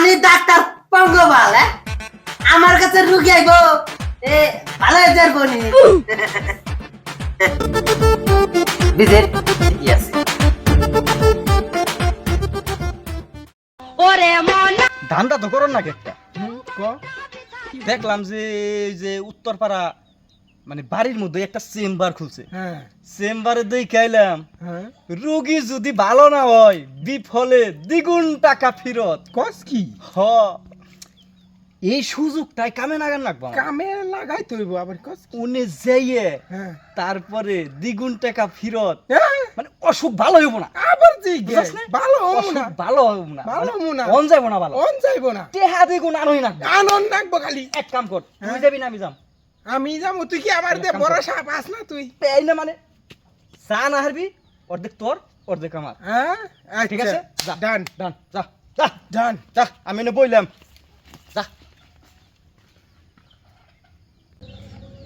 আমি ডাক্তার পঙ্গপাল হ্যাঁ? আমার কাছে রুগী আইব এ ভালো হয়ে যার বনি। বিজের ইয়েস ধান্দা তো করুন না একটা দেখলাম যে যে উত্তরপাড়া মানে বাড়ির মধ্যে একটা চেম্বার খুলছে। হ্যাঁ। চেম্বারে দেখে আইলাম হ্যাঁ। রোগী যদি ভালো না হয় বিফলে দ্বিগুণ টাকা ফেরত। কস কি? হ। এই সুযোগটাই কামে নাগান রাখব কামে লাগাই তৈব আবার কস উনি যাইয়ে হ্যাঁ। তারপরে দ্বিগুণ টাকা ফেরত। মানে অসুখ ভালো হইব না। আবার না? ভালো অসুখ না। ভালো হইব না। ভালো হব না। অন যাইব না ভালো। অন যাইব না। টেহা দ্বিগুণ আনোই না। আনন্দ রাখব খালি। এক কাম কর তুই? যাবি না আমি যাম। আমি যাব তুই কি আমার দে বড়। সাপ আস না তুই? এই না মানে। চা না হারবি অর্ধেক তোর অর্ধেক আমার। হ্যাঁ? ঠিক আচ্ছা, আছে? ডান। ডান যা। যা। ডান। যা আমি এনে বইলাম। যা।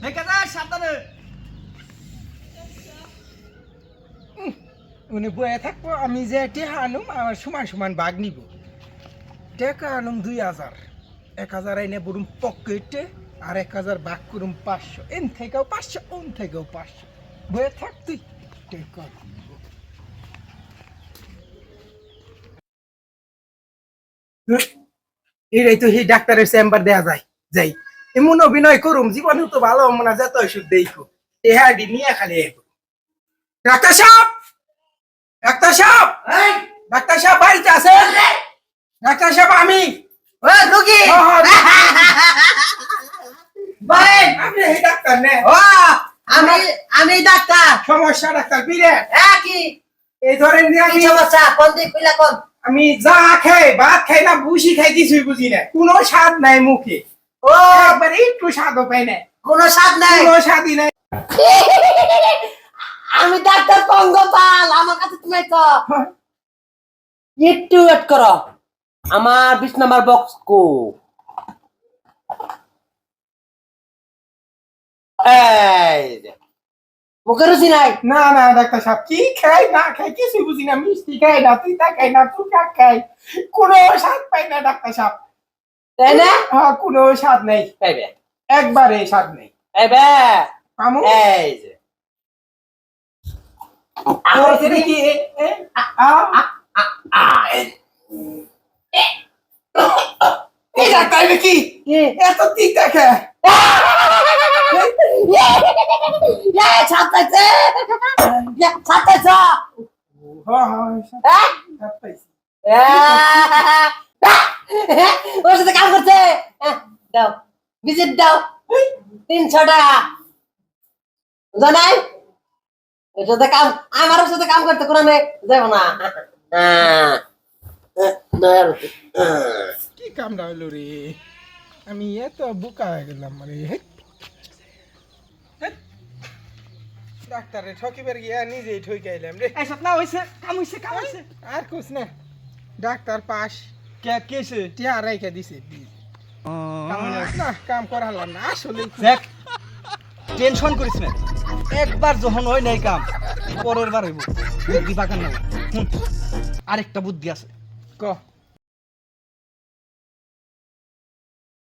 দেখে যা সাবধানে। উনি বয়ে থাকব আমি যে টেকা আনুম আমার সমান সমান বাঘ নিব। টেকা আনুম দুই হাজার। এক হাজার এনে বরুম পকেটে। আর এক হাজার বাঘ করুম পাঁচশো। এন থেকেও পাঁচশো ওন থেকেও পাঁচশো। বয়ে থাক তুই। দিব। এটাই তো সেই ডাক্তারের চেম্বার দেয়া যায়। যাই। এমন অভিনয় করুম জীবনে তো ভালো মনে হয় যত ওষুধ দেখো। এ হ্যাঁ নিয়ে খালি ডাক্তার সাহেব! ডাক্তার সাহেব! ডাক্তার সাহেব বাড়িতে আছে ডাক্তার সাহেব আমি। ও রুগী! হ্যাঁ, ভাই আপনি এই ডাক্তার নে ও আমি আমি ডাক্তার। সমস্যা ডাক্তার হ্যাঁ কি? এই ধরেন যে আমি সমস্যা? কোন দিক কইলা কোন? আমি যা খাই ভাত খাই না বুসি খাই কিছুই বুঝি না। কোনো স্বাদ নাই মুখে। ও। একবার একটু স্বাদও পাই না। কোনো স্বাদ নাই? কোনো স্বাদই নাই। আমি ডাক্তার পঙ্গপাল আমার কাছে তুমি তো একটু ওয়েট করো। আমার বিশ নাম্বার বক্স কো। মুখে রুচি নাই? না না ডাক্তার সাহেব কি খাই না খাই কিছুই বুঝি না মিষ্টি খাই না তিতা খাই না তুকা খাই কোনো স্বাদ পাই না ডাক্তার সাহেব। তাই না? হ্যাঁ কোনো স্বাদ নেই। এই একবারে স্বাদ নেই। এই বে। আমু এই যে। কি এই ডাক্তার এটা কি? কি? এত তিতা খায়। ছাতাইছে ছাতাইছ হ্যাঁ হ্যাঁ? হ্যাঁ? ওর সাথে কাম করছে। আহ, দাও। ভিজিট দাও। তিনশো টাকা। জানাই ওর সাথে কাম আমার সাথে কাম করতে কোনো নেই না। কি কামটা আমি এত বোকা হয়ে গেলাম মানে ডাক্তারে ঠকিবার গিয়া নিজেই ঠকাইলাম রে। এই সব না হইছে কাম হইছে কাম হইছে। আর কুছ না। ডাক্তার পাস কে কেছে টিয়া রাইখা দিছে। না কাম করালাম না আসলে দেখ টেনশন করিস না। একবার যখন হয় নাই কাম পরের বার হইব। বুদ্ধি বাগান না আরেকটা বুদ্ধি আছে। ক?